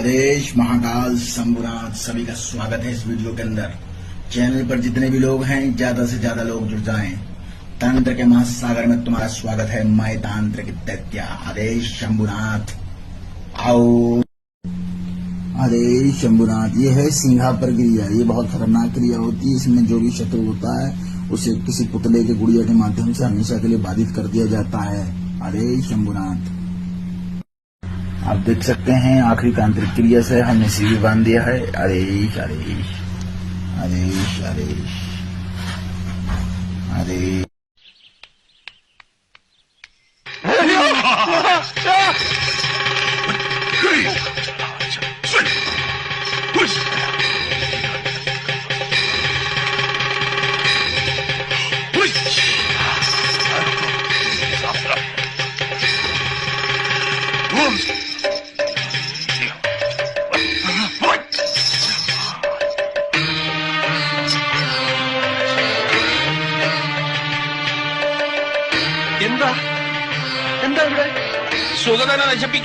आदेश, महाकाल शंभुनाथ सभी का स्वागत है इस वीडियो के अंदर। चैनल पर जितने भी लोग हैं, ज़्यादा से ज़्यादा लोग जुड़ जाएँ। तंत्र के महासागर में तुम्हारा स्वागत है मैं तांत्रिक दैत्य। आदेश, शंभुनाथ। आओ। अरे शंभुनाथ, ये है सिंघा पर क्रिया। ये बहुत खतरनाक क्रिया होती है। इसमें जो भी शत्रु होता है, उसे किसी पुतले के गुड़िया के माध्यम से हमेशा के लिए बाधित कर दिया जाता है। अरे शंभुनाथ। आप देख सकते हैं आखिरी तांत्रिक क्रिया से हमने सीवी बाँध दिया है। अरे अरे अरे अरे। अरे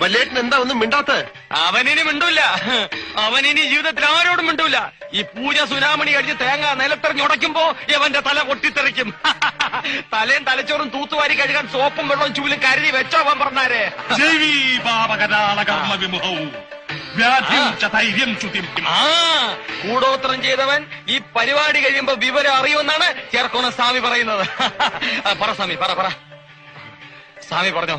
വല്യേട്ടൻ എന്താ ഒന്നും മിണ്ടാത്ത? അവനിനി മിണ്ടൂല. അവനിനി ജീവിതത്തിൽ ആരോടും മിണ്ടൂല. ഈ പൂജ സുനാമണി കഴിച്ച് തേങ്ങ നിലത്തെറിഞ്ഞ് ഉടയ്ക്കുമ്പോ ഇവന്റെ തല പൊട്ടിത്തെറിക്കും. തലയും തലച്ചോറും തൂത്തുവാരി കഴുകാൻ സോപ്പും വെള്ളവും ചൂലും കരുതി വെച്ചോ അവൻ പറഞ്ഞാരേ. കൂടോത്രം ചെയ്തവൻ ഈ പരിപാടി കഴിയുമ്പോ വിവരം അറിയുമെന്നാണ് ചേർക്കോണ സ്വാമി പറയുന്നത്. പറ സ്വാമി പറ പറ. സ്വാമി പറഞ്ഞോ?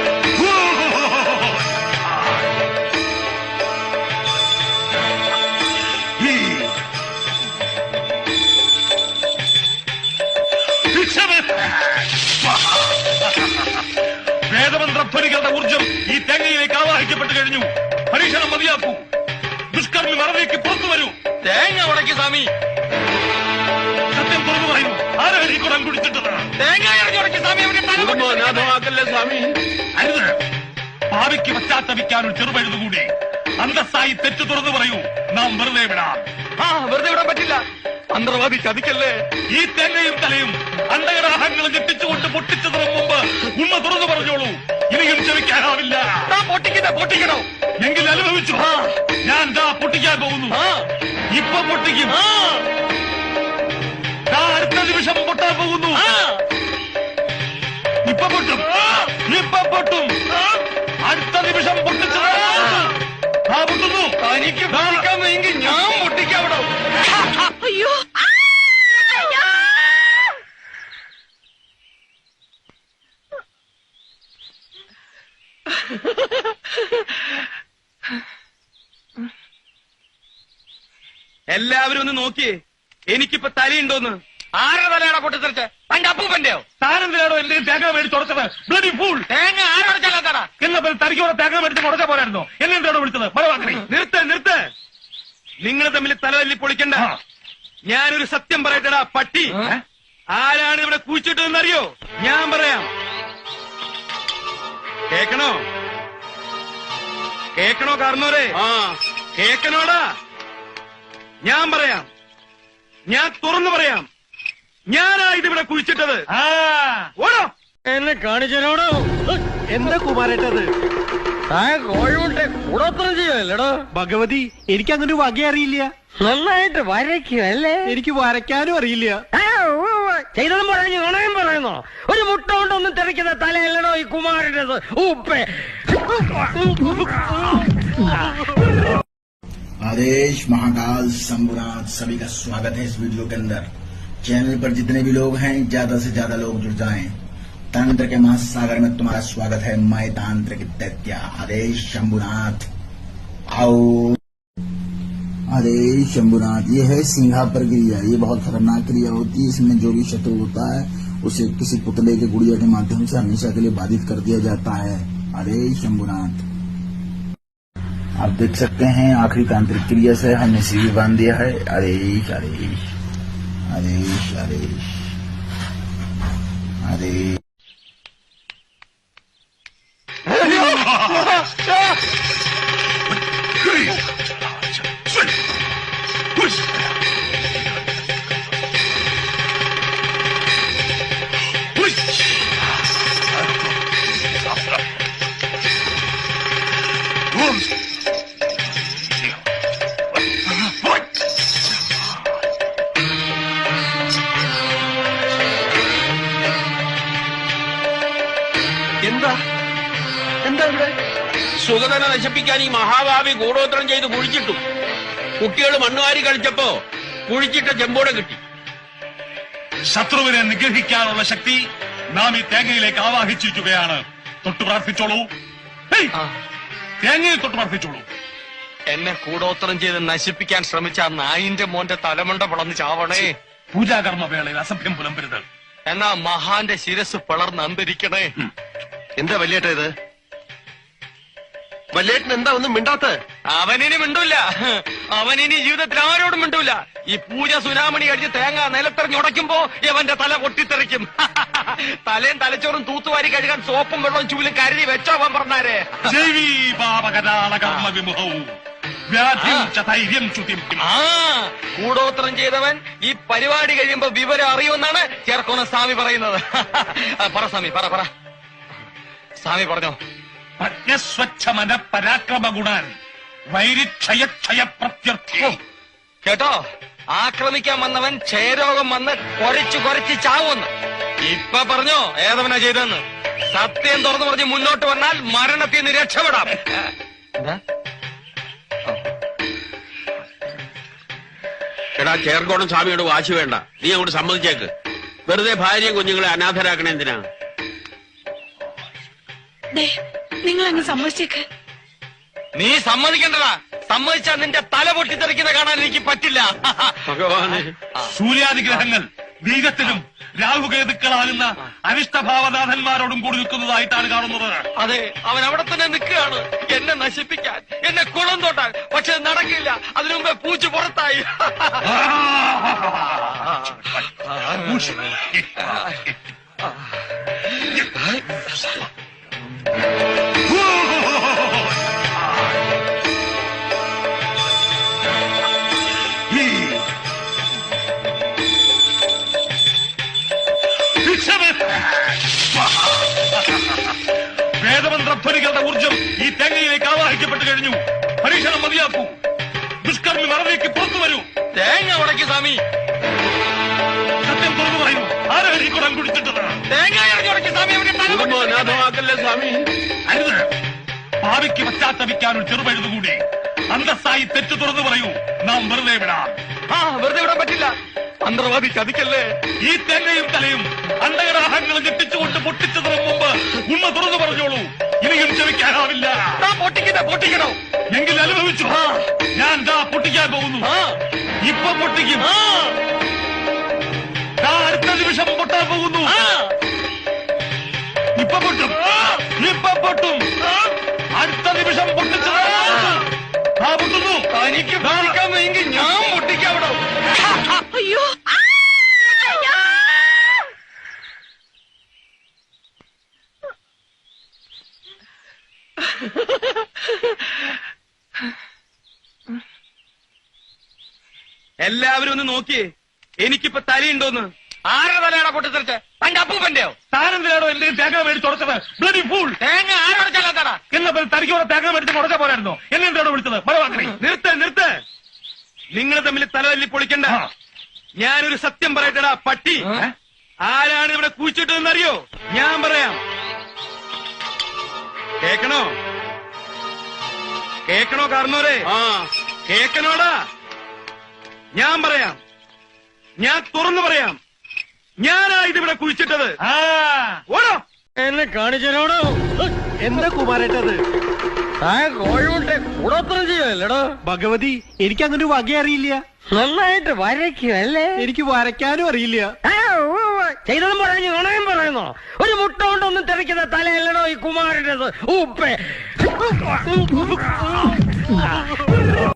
ഊർജം ഈ തേങ്ങയിലേക്ക് ആവാഹിക്കപ്പെട്ട് കഴിഞ്ഞു. പരീക്ഷണം മതിയാക്കൂ. ദുഷ്കർമ്മി മറവിലേക്ക് പുറത്തു വരൂ. തേങ്ങ ഉടക്കി സ്വാമി. സത്യം തുറന്നു പറയുന്നു. ആരാണ് ഈ കുടം കുടിച്ചിട്ടത്? തേങ്ങ ഉടക്കി സ്വാമി. അനാഥമാക്കല്ലേ സ്വാമി? അരുത്. ഭാവിക്ക് പശ്ചാത്തപിക്കാൻ ഒരു ചെറുപഴുതുകൂടി. അന്തസ്സായി തെറ്റു തുറന്നു പറയൂ. നാം വെറുതെ വിടാം. ആ വെറുതെ വിടാൻ പറ്റില്ല. അന്തർവാദി ചതിക്കല്ലേ? ഈ തേങ്ങയും തലയും അണ്ടകടാഹങ്ങൾ ഞെട്ടിച്ചുകൊണ്ട് പൊട്ടിച്ചതിന് മുമ്പ് ഉമ്മ തുറന്നു പറഞ്ഞോളൂ. ഇനിയും ക്ഷമിക്കാനാവില്ല. പൊട്ടിക്കട്ടെ പൊട്ടിക്കണോ എങ്കിൽ അനുഭവിച്ചു. ഞാൻ ദാ പൊട്ടിക്കാൻ പോകുന്നു. ഇപ്പൊ പൊട്ടിക്കും. അടുത്ത നിമിഷം പൊട്ടാൻ പോകുന്നു. ഇപ്പൊ പൊട്ടും. ഇപ്പൊ പൊട്ടും. അടുത്ത നിമിഷം പൊട്ടിച്ചു ആ. പൊട്ടുന്നു. പൊട്ടിക്കാൻ ഞാൻ പൊട്ടിക്കാവിടോ എല്ലാവരും ഒന്ന് നോക്കിയേ എനിക്കിപ്പോ തലയുണ്ടോന്ന്? ആരുടെ തലയാണോ പൊട്ടിത്തെറിച്ച്? തന്റെ അപ്പൂപ്പന്റെയോ താനെന്തിനാണോ എന്റെ തേങ്ങ മേടിച്ച് ഉടച്ചത്? ബ്ലഡി ഫൂൾ തേങ്ങ ആരോട് ചെല്ലാത്തടാ തരിക്കോടെ തനിക്കോടെ തേങ്ങ മേടിച്ച് ഉടച്ച പോരായിരുന്നോ എന്നെ എന്തിനാണോ വിളിച്ചത്? മറവാക്കണേ നിർത്ത് നിർത്ത്. നിങ്ങൾ തമ്മിൽ തലതല്ലി പൊളിക്കണ്ട. ഞാനൊരു സത്യം പറയട്ടടാ പട്ടി. ആരാണ് ഇവിടെ കുഴിച്ചിട്ടതെന്നറിയോ? ഞാൻ പറയാം. കേക്കണോ? കേക്കണോ കാർന്നോരെ? ആ. കേക്കനോടാ ഞാൻ പറയാം. ഞാൻ തുറന്നു പറയാം. ഞാനാ ഇതിവിടെ കുഴിച്ചിട്ടത്. ഓടോ. എന്നെ കാണിച്ചനോടോ എന്താ കുമാരേട്ടത്? കോഴിമുട്ടെ കൂടോത്രം ചെയ്യുമല്ലടോ ഭഗവതി എനിക്ക് അങ്ങനെ വക അറിയില്ല. നന്നായിട്ട് വരയ്ക്കും അല്ലേ എനിക്ക് വരയ്ക്കാനും അറിയില്ല. ചെയ്തതും പറഞ്ഞു നുണയും പറയുന്നോ? ഒരു മുട്ട കൊണ്ടൊന്നും തിരക്കുന്ന തലയല്ലടോ ഈ കുമാരന്റെ ഉപ്പേ. आदेश, महाकाल शंभुनाथ सभी का स्वागत है इस वीडियो के अंदर। चैनल पर जितने भी लोग हैं, ज़्यादा से ज़्यादा लोग जुड़ जाएँ। तंत्र के महासागर में तुम्हारा स्वागत है मैं तांत्रिक दैत्य। आदेश, शंभुनाथ। आओ। आदेश, शंभुनाथ, ये है सिंहा पर क्रिया। ये बहुत खतरनाक क्रिया होती है। इसमें जो भी शत्रु होता है, उसे किसी पुतले के गुड़िया के माध्यम से हमेशा के लिए बाधित कर दिया जाता है। आदेश शंभुनाथ आप देख सकते हैं आखिरी तांत्रिक क्रिया से हमने सीढ़ी बाँध दिया है। अरे हरे अरे हरे आदेश। എന്താ? എന്താ ഇവിടെ? സുഗതനെ നശിപ്പിക്കാൻ ഈ മഹാഭാവി ഗൂഢോത്രം ചെയ്ത് കുഴിച്ചിട്ടു. കുട്ടികൾ മണ്ണുവാരി കളിച്ചപ്പോ കുഴിച്ചിട്ട ചെമ്പോടെ കിട്ടി. ശത്രുവിനെ നിഗ്രഹിക്കാനുള്ള ശക്തി നാം ഈ തേങ്ങയിലേക്ക് ആവാഹിച്ചിരിക്കുകയാണ്. തൊട്ടു പ്രാർത്ഥിച്ചോളൂ! തേങ്ങയിൽ തൊട്ട് പ്രാർത്ഥിച്ചോളൂ എന്നെ കൂടോത്രം ചെയ്ത് നശിപ്പിക്കാൻ ശ്രമിച്ച ആ നായിന്റെ മോന്റെ തലമുണ്ട പിളന്ന് ചാവണേ. പൂജാകർമ്മ വേളയിൽ അസഭ്യം പുലമ്പരുത്. എന്നാ മഹാന്റെ ശിരസ് പിളർന്ന് അന്തരിക്കണേ എന്താ വല്യേട്ട ഇത്? വല്യേട്ടൻ എന്താ ഒന്നും മിണ്ടാത്ത? അവനിനി മിണ്ടൂല ഇനി ജീവിതത്തിൽ ആരോടും മിണ്ടൂല. ഈ പൂജ സുനാമണി അടിച്ച് തേങ്ങ നിലത്തെറിഞ്ഞുടയ്ക്കുമ്പോ ഇവന്റെ തല പൊട്ടിത്തെറിക്കും. തലയും തലച്ചോറും തൂത്തുവാരി കഴുകാൻ സോപ്പും വെള്ളവും ചൂലും കരുതി വെച്ചോ അവൻ പറഞ്ഞാരെ. ജൈവീ പാപകരാള കർമ്മ വിമുഖവും. വ്യാധിം ച ധൈര്യം ചുതിം ആ. കൂടോത്രം ചെയ്തവൻ ഈ പരിപാടി കഴിയുമ്പോ വിവരം അറിയുമെന്നാണ് ചേർക്കോണ സ്വാമി പറയുന്നത്. ആ, പറ സ്വാമി പറ പറ. സ്വാമി പറഞ്ഞോ? പ്രജ്ഞസ്വച്ഛ മന പരാക്രമ ഗുണാൻ കേട്ടോ? ആക്രമിക്കാൻ വന്നവൻ ക്ഷയരോഗം വന്ന് കൊരച്ചു കൊരച്ച് ചാവുന്നു. ഇപ്പൊ പറഞ്ഞോ ഏതവനാ ചെയ്തെന്ന് സത്യം തുറന്നു പറഞ്ഞ് മുന്നോട്ട് വന്നാൽ മരണത്തിൽ നിന്ന് രക്ഷപ്പെടാം. എടാ ചേർക്കോണം സ്വാമിയോട് വാശി വേണ്ട. നീ അങ്ങോട്ട് സമ്മതിച്ചേക്ക്. വെറുതെ ഭാര്യയും കുഞ്ഞുങ്ങളെ അനാഥരാക്കണേ എന്തിനാ? ദേ നിങ്ങൾ അങ്ങ് സമ്മതിച്ചേക്ക്. നീ സമ്മതിക്കണ്ടടാ. സമ്മതിച്ചാ നിന്റെ തല പൊട്ടിത്തെറിക്കുന്ന കാണാൻ എനിക്ക് പറ്റില്ല. ഭഗവാനെ. സൂര്യാദിഗ്രഹങ്ങൾ ബീജത്തിലും രാഹുകേതുക്കളാകുന്ന അനിഷ്ടഭാവനാഥന്മാരോടും കൂടി നിൽക്കുന്നതായിട്ടാണ് കാണുന്നത്. അതെ അവൻ അവിടെ തന്നെ നിൽക്കുകയാണ്. എന്നെ നശിപ്പിക്കാൻ എന്നെ കുളം തൊട്ടാൻ. പക്ഷെ നടക്കില്ല. അതിനു മുമ്പേ പൂച്ച പുറത്തായി. വേദമന്ത്രധ്വനികളുടെ ഊർജം ഈ തേങ്ങയിലേക്ക് ആവാഹിക്കപ്പെട്ടു കഴിഞ്ഞു. പരീക്ഷണം മതിയാക്കൂ. ദുഷ്കർമ്മി മറവിലേക്ക് പുറത്തു വരൂ. തേങ്ങ ഉടക്കി സ്വാമി. സത്യം തുറന്നു പറയുന്നു. ആരാണ് ഈ കുടം കുടിച്ചിട്ടത് തേങ്ങ ഉടക്കി സ്വാമി? അരുത്. ഭാവിക്ക് പശ്ചാത്തപിക്കാൻ ഒരു ചെറുപഴുതുകൂടി. അന്തസ്സായി തെറ്റു തുറന്നു പറയൂ. നാം വെറുതെ വിടാം. ആ വെറുതെ വിടാൻ പറ്റില്ല. മന്ത്രവാദി ചതിക്കല്ലേ? ഈ തേങ്ങയും തലയും അണ്ടകരാഹങ്ങളും ഞെട്ടിച്ചുകൊണ്ട് പൊട്ടിച്ചതിന് മുമ്പ് ഉമ്മ തുറന്നു പറഞ്ഞോളൂ. ഇനിയും ചവിക്കാനാവില്ല പൊട്ടിക്കട്ടെ പൊട്ടിക്കണോ? എങ്കിൽ അനുഭവിച്ചു. ഞാൻ ദാ പൊട്ടിക്കാൻ പോകുന്നു. ഇപ്പൊ പൊട്ടിക്കും. അടുത്ത നിമിഷം പൊട്ടാൻ പോകുന്നു. ഒന്ന് നോക്കിയേ എനിക്കിപ്പോ തലയുണ്ടോന്ന്? ആരുടെ തലയാണോ പൊട്ടിത്തെറിച്ച്? തന്റെ അപ്പൂപ്പന്റെയോ താനെന്തിനാണോ എന്റെ തേങ്ങ മേടിച്ച് ഉടച്ചത്? ബ്ലഡി ഫൂൾ തേങ്ങ ആരോട് ചെല്ലാത്തടാ എന്നാ പിന്നെ തനിക്ക് കൂടെ തേങ്ങ മേടിച്ച് ഉടച്ച പോരായിരുന്നോ. എന്നെ എന്തിനാണോ വിളിച്ചത്? മറവാക്കണേ നിർത്ത് നിർത്ത്. നിങ്ങൾ തമ്മിൽ തലവല്ലി പൊളിക്കണ്ട. ഞാനൊരു സത്യം പറയട്ടടാ പട്ടി. ആരാണ് ഇവിടെ കുഴിച്ചിട്ടതെന്നറിയോ? ഞാൻ പറയാം. കേക്കണോ? കേക്കണോ കാരണോരെ കേക്കണോടാ? ഞാൻ പറയാം. ഞാൻ തുറന്നു പറയാം. ഞാനാ ഇതിവിടെ കുഴിച്ചിട്ടത്. ആ. ഓടോ. എന്നെ കാണിച്ചോടോ എന്താ കുമാരേട്ടത്? കോഴിമുട്ടെ കൂടോത്രം ചെയ്യല്ലടോ ഭഗവതി എനിക്ക് അങ്ങനെ ഒരു വക അറിയില്ല. നന്നായിട്ട് വരയ്ക്കും അല്ലേ എനിക്ക് വരയ്ക്കാനും അറിയില്ല. ചെയ്തതും പറഞ്ഞു നുണയും പറയുന്നോ. ഒരു മുട്ട കൊണ്ടൊന്നും തിരക്കുന്ന തലയല്ലടോ ഈ കുമാരന്റെ ഉപ്പേ